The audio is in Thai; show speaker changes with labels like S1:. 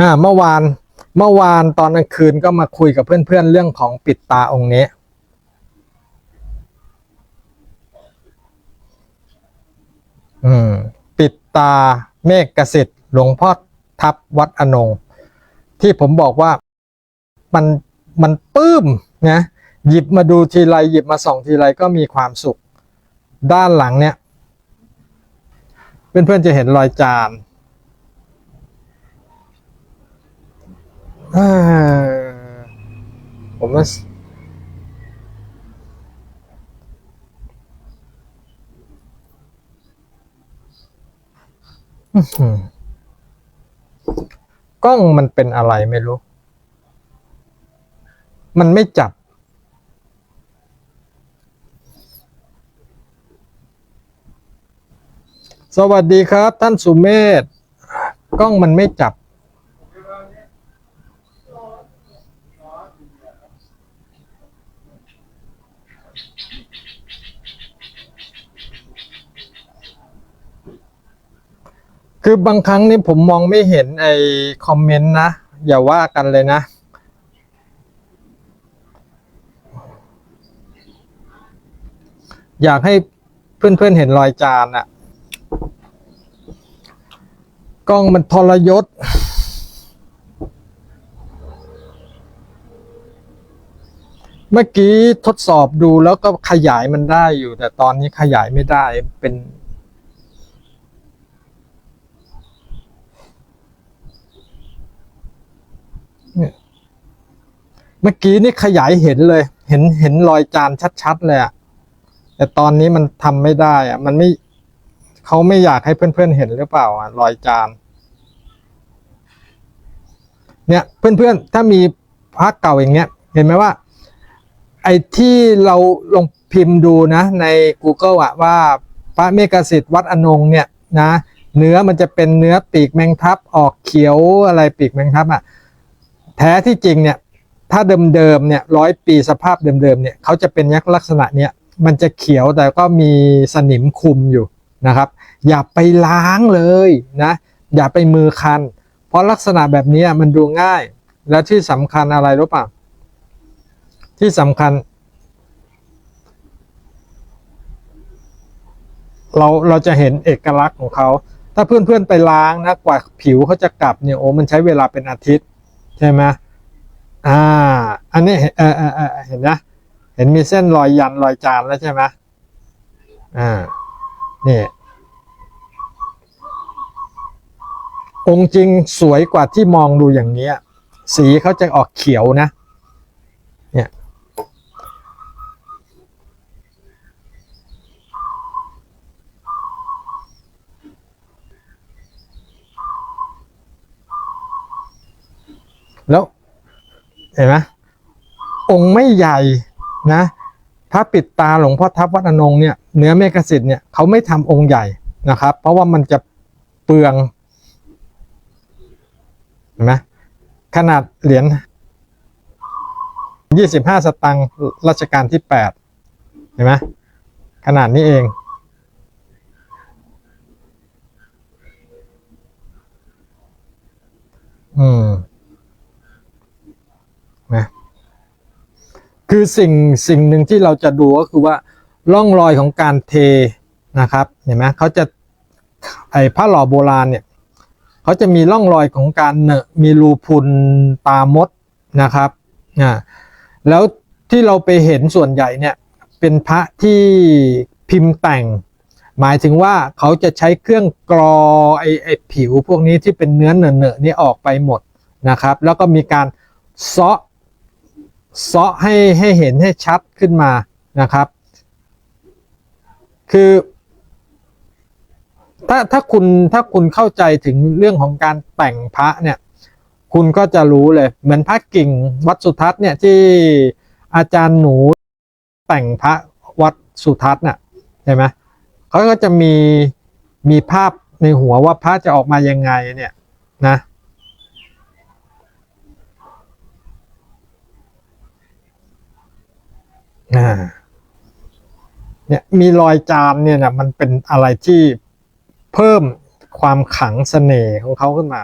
S1: อ่าเมื่อวานเมื่อวานตอนกลางคืนก็มาคุยกับเพื่อนๆเรื่องของปิดตาองค์นี้ อืม ปิดตาเมฆกสิทธิ์หลวงพ่อทับวัดอนง ที่ผมบอกว่ามันมันปื้มนะหยิบมาดูทีไรหยิบมาส่องทีไรก็มีความสุข ด้านหลังเนี่ย เพื่อนๆจะเห็นรอยจานอ่า ผมว่าอื้อหือกล้องมันเป็นอะไรไม่รู้ มันไม่จับ สวัสดีครับ ท่านสุเมธ กล้องมันไม่จับ คือบางครั้งนี่ผมมองไม่เห็นไอ้คอมเมนต์นะ อย่าว่ากันเลยนะ อยากให้เพื่อนๆเห็นรอยจานอะกล้องมันทรยศเมื่อกี้ทดสอบดูแล้วก็ขยายมันได้อยู่ แต่ตอนนี้ขยายไม่ได้เป็น เนี่ยเมื่อกี้นี่ขยายเห็นเลย เห็นเห็นรอยจานชัดๆเลยอะแต่ตอนนี้มันทำไม่ได้อะมันไม่เขาไม่อยากให้เพื่อนๆเห็นหรือเปล่าอะรอยจานเนี่ยเพื่อนๆถ้ามีพระเก่าอย่างเงี้ย เห็นไหมว่า ไอ้ที่เราลงพิมพ์ดูนะ ใน Google อะว่าพระเมกสิทธิ์วัดอนงเนี่ยนะ เนื้อมันจะเป็นเนื้อปีกแมงทับออกเขียวอะไรปีกแมงทับอะ แท้ที่จริงเนี่ยถ้าเดิมๆเนี่ยร้อยปีสภาพเดิมๆเนี่ยเขาจะเป็นยักษ์ลักษณะเนี่ยมันจะเขียวแต่ก็มีสนิมคุมอยู่นะครับ อย่าไปล้างเลยนะอย่าไปมือคัน เพราะลักษณะแบบนี้มันดูง่าย และที่สำคัญอะไรรู้ป่ะที่สำคัญ เราเราจะเห็นเอกลักษณ์ของเขา ถ้าเพื่อนๆไปล้างนะกว่าผิวเขาจะกลับเนี่ยโอ้มันใช้เวลาเป็นอาทิตย์ ใช่ไหมอ่า อันนี้เออเออเออเห็นนะ เห็นมีเส้นรอยยันรอยจานแล้วใช่ไหมอ่า นี่ องค์จริงสวยกว่าที่มองดูอย่างเนี้ย สีเขาจะออกเขียวนะ เนี่ย แล้ว เห็นไหมองค์ไม่ใหญ่นะพระปิดตาหลวงพ่อทับวัดอนงเนี่ยเนื้อเมฆสิทธิ์เนี่ยเขาไม่ทำองค์ใหญ่นะครับ เพราะว่ามันจะเปลืองเห็นไหมขนาดเหรียญยี่สิบห้าสตังค์รัชกาลที่แปดเห็นไหมขนาดนี้เอง อืม นะ คือสิ่งสิ่งหนึ่งที่เราจะดูก็คือว่าร่องรอยของการเทนะครับเห็นไหมเขาจะไอ้ผ้าหล่อโบราณเนี่ยเขาจะมีร่องรอยของการเนอะมีรูพุนตามดนะครับอ่าแล้วที่เราไปเห็นส่วนใหญ่เนี่ยเป็นพระที่พิมพ์แต่ง หมายถึงว่าเขาจะใช้เครื่องกรอไอ้ไอผิวพวกนี้ที่เป็นเนื้อเนอะๆนี่ออกไปหมดนะครับ แล้วก็มีการเซาะ เซาะให้ให้เห็นให้ชัดขึ้นมานะครับ คือ ถ้าถ้าคุณถ้าคุณเข้าใจถึงเรื่องของการแต่งพระเนี่ย คุณก็จะรู้เลย เหมือนพระกิ่งวัดสุทัศน์เนี่ยที่อาจารย์หนูแต่งพระวัดสุทัศน์น่ะใช่ไหมเขาก็จะมีมีภาพในหัวว่าพระจะออกมายังไงเนี่ยนะ อ่าเนี่ยมีรอยจานเนี่ยนะมันเป็นอะไรที่เพิ่มความขังเสน่ห์ของเขาขึ้นมา